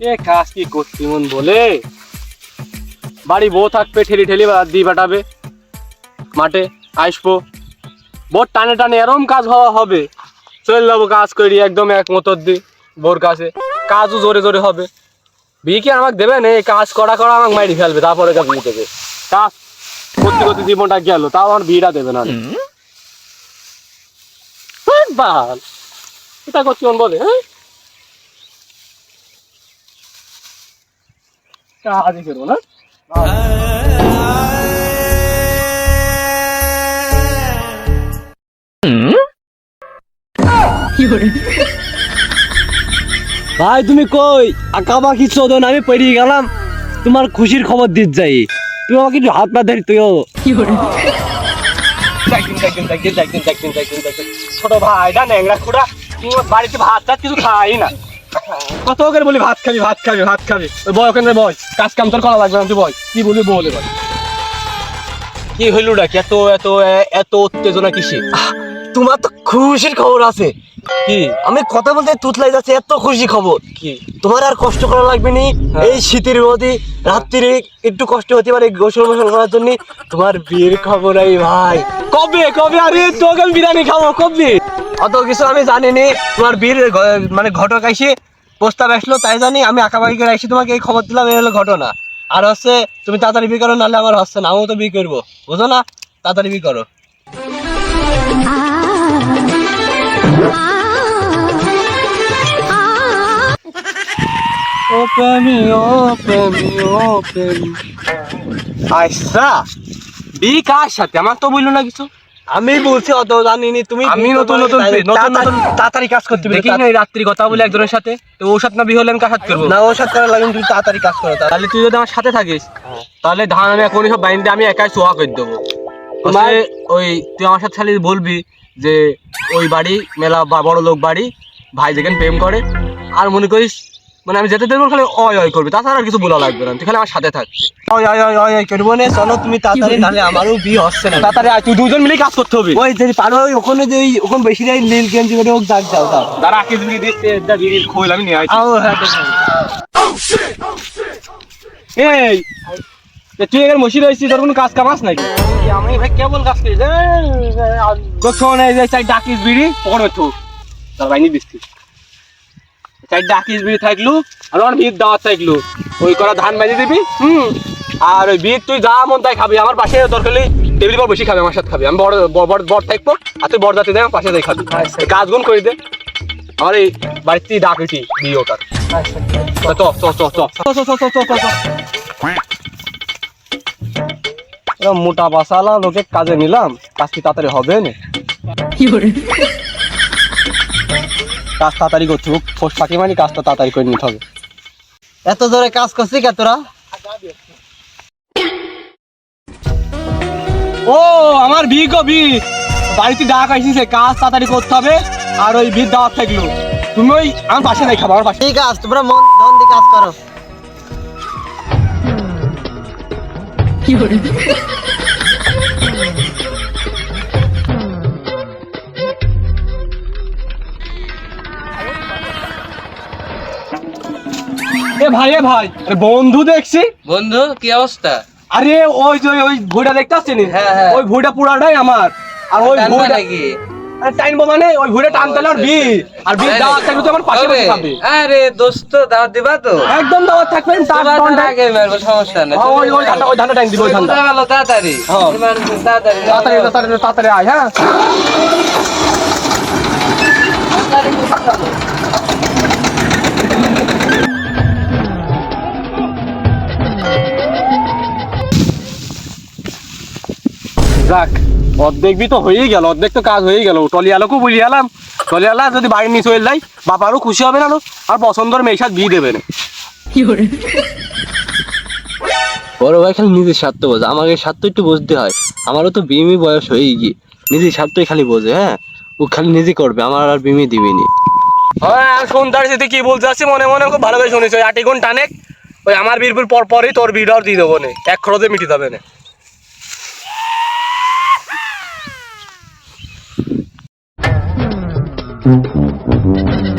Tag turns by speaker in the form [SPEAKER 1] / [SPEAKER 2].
[SPEAKER 1] এ কাজ কি করছি মন বলে? বাড়ি বউ থাকবে ঠেলি ঠেলি দিয়ে পাঠাবে মাঠে আসব। বোর টানে টানে এরম কাজ হওয়া হবে। চলে যাব কাজ করি একদম এক মতর দি বোর কাছে। কাজও জোরে জোরে হবে। বিয়ে কি আমাকে দেবে না? এই কাজ করা করা আমাকে মাইরি ফেলবে তারপরে যা বিয়ে দেবে। কাজ করতে করতে জীবনটা গেল তাও আমার বিয়েটা দেবে না বাল। এটা করছি মন বলে হ্যাঁ কাজই করব না
[SPEAKER 2] ভাই তুমি কই আঁকা বাকি চোদন আমি পেরিয়ে গেলাম তোমার খুশির খবর দিতে যাই তুমি আমাকে একটু হাত পা ধরি তুইও
[SPEAKER 1] ছোট ভাইটা ন্যাংরা খুঁড়া ওর বাড়িতে ভাত টাত কিছু খাই না কত করে বলি ভাত খাবি ভাত খাবি ভাত খাবি। ওই বয় ওখানে বয় কাজ কাম তোর করা লাগবে না তুই বয়। কি বলি বলে কি হইল ডাকি এত এত এত উত্তেজনা কিসে
[SPEAKER 2] তোমার তো খুশির খবর আছে।
[SPEAKER 1] কি?
[SPEAKER 2] আমি কথা বলতে তুতলাই যাচ্ছে এত খুশি খবর।
[SPEAKER 1] কি?
[SPEAKER 2] তোমার আর কষ্ট করা লাগবে নি
[SPEAKER 1] হ্যাঁ।
[SPEAKER 2] এই শীতের মধ্যে রাত্রিরে একটু কষ্ট হতে পারে গোসল মোসল করার জন্য। তোমার বিয়ের খবর এই ভাই।
[SPEAKER 1] কবে কবে? আরে তোকে বিরিয়ানি খাব কবে?
[SPEAKER 2] অত কিছু আমি জানি নি তোমার বীর মানে ঘটক এসে প্রস্তাব আসলো, তাই জানি আমি আঁকাবাকি করে এসে তোমাকে এই খবর দিলাম, এই হলো ঘটনা। আর হচ্ছে, তুমি তাড়াতাড়ি বিয়ে করো, নাহলে আমার হচ্ছে না, আমিও তো বিয়ে করব। বুঝো না? তাড়াতাড়ি বিয়ে করো।
[SPEAKER 1] আমার তো বলল না কিছু।
[SPEAKER 2] আমি বলছি অত জানিনি তুমি
[SPEAKER 1] আমি নতুন নতুন নতুন নতুন-
[SPEAKER 2] তাড়াতাড়ি কাজ করতে
[SPEAKER 1] দেখি না রাত্রি কথা বলে একজনের সাথে। তো ওর সাথে না বিয়ে হলে আমি কার করব?
[SPEAKER 2] না ওর সাথে করা লাগে তুমি তাড়াতাড়ি কাজ করো তাহলে
[SPEAKER 1] তুই যদি আমার সাথে থাকিস তাহলে ধান আমি এখনই সব বাইন্দে আমি একাই সোয়া করে দেবো।
[SPEAKER 2] তোমার-
[SPEAKER 1] ওই তুই আমার সাথে খালি বলবি যে ওই বাড়ি মেলা বা বড় লোক বাড়ি ভাই যেখানে প্রেম করে আর মনে করিস মানে আমি যেতে দেবো খালি অয় অয় করবি তাছাড়া আর কিছু বলা লাগবে না তুই খালি আমার সাথে থাক
[SPEAKER 2] ওই ওই ওই ওই ওই করব না চলো তুমি তাড়াতাড়ি নাহলে আমারও বিয়ে হচ্ছে না।
[SPEAKER 1] তাড়াতাড়ি আয় তুই দুজন মিলে কাজ করতে হবে।
[SPEAKER 2] ওই যদি পারো ওই ওখানে যে ওই ওখানে বেশি নাই নীল গেঞ্জি করে ওক ডাক যাও দাও
[SPEAKER 1] দাঁড়া দিচ্ছে একটা বিড়ির খোল আমি নিয়ে
[SPEAKER 2] আও হ্যাঁ
[SPEAKER 1] এই তুই এখানে রয়েছিস তোর কোনো কাজ কামাস নাকি? আমি ভাই কেমন কাজ করিস তো শোন এই যে চাই ডাকিস বিড়ি পড়ে তো। তার বাইনি দিচ্ছি। চাই ডাকিস বিড়ি থাকলু আর আমার ভিড় দাওয়াত থাকলু। ওই করা ধান বাইনি দিবি হুম? আর ওই ভিড় তুই যা মন তাই খাবি। আমার পাশে দরকার হলে টেবিল পর বেশি খাবি আমার সাথে খাবি। আমি বড় বড় বড় থাকব আর তুই বড় জাতি দেয় পাশে তাই খাবি। এই কাজগুলো করে দে। আমার এই বাড়িতে ডাক হইছি বিয়ে ওটার চ চ চ চ চ। চ চ চ চ চ চ মোটা বাসালা লোকে কাজে নিলাম কাজ কি তাড়াতাড়ি হবে না? কাজ তাড়াতাড়ি করতে হবে। ফোস ফাঁকি মানে কাজটা তাড়াতাড়ি করে নিতে হবে।
[SPEAKER 2] এত জোরে কাজ করছিস কে তোরা?
[SPEAKER 1] ও আমার বি গো বি বাড়িতে ডাক আইসিছে কাজ তাড়াতাড়ি করতে হবে আর ওই ভিড় দাওয়াত থাকল। তুমি ওই আমার পাশে নাই খাব আমার পাশে।
[SPEAKER 2] ঠিক আছে তোমরা মন ধন দিয়ে কাজ করো।
[SPEAKER 1] কি এ ভাই এ ভাই আরে বন্ধু দেখছি।
[SPEAKER 3] বন্ধু কি অবস্থা?
[SPEAKER 1] আরে ওই যে ওই ভুঁড়া দেখতে আসছেন
[SPEAKER 3] হ্যাঁ, হ্যাঁ।
[SPEAKER 1] ওই ভুঁড়া পুরাটাই আমার। আর ওই
[SPEAKER 3] টানবা
[SPEAKER 1] ভুঁড়া
[SPEAKER 3] নাকি?
[SPEAKER 1] টাইম মানে ওই টানতে আর বি আর বি দাওয়াত
[SPEAKER 3] নাকি?
[SPEAKER 1] তো আমার পাশে বসে খাবে।
[SPEAKER 3] আরে দোস্ত দাওয়াত দিবা তো?
[SPEAKER 1] একদম দাওয়াত থাকবেন তার
[SPEAKER 3] তোমার আগে মারবো সমস্যা নেই।
[SPEAKER 1] হ্যাঁ, ওই ওই ধানটা ওই ধানটা টাইম দিব ওই ধানটা।
[SPEAKER 3] কোথায় তাড়াতাড়ি।
[SPEAKER 1] হ্যাঁ।
[SPEAKER 3] তাড়াতাড়ি।
[SPEAKER 1] তাড়াতাড়ি তাড়াতাড়ি তাড়াতাড়ি আয় হ্যাঁ। যাক অর্ধেক বি তো হয়েই গেল অর্ধেক তো কাজ হয়েই গেল। টলি আলোকেও বুঝিয়ে এলাম টলি আলা যদি বাড়ি নিয়ে চলে যায় বাপারও খুশি হবে না আর পছন্দর মেয়ের সাথে বিয়ে দেবে না।
[SPEAKER 4] বড় ভাই খালি নিজের স্বার্থ বোঝে আমাকে স্বার্থ একটু বুঝতে হয়। আমারও তো বিমি বয়স হয়েই গিয়ে নিজের স্বার্থই খালি বোঝে হ্যাঁ? ও খালি নিজে করবে আমার আর বিমি দিবিনি
[SPEAKER 1] হ্যাঁ শুনতে পারছি তুই কি বলতে আসছিস মনে মনে খুব ভালো করে শুনিস ওই আটিগুন টানে ওই আমার বীরপুর পর পরই তোর বিড়াও দিয়ে দেবো নে। এক খরচে মিটি যাবে না। 嗯嗯嗯嗯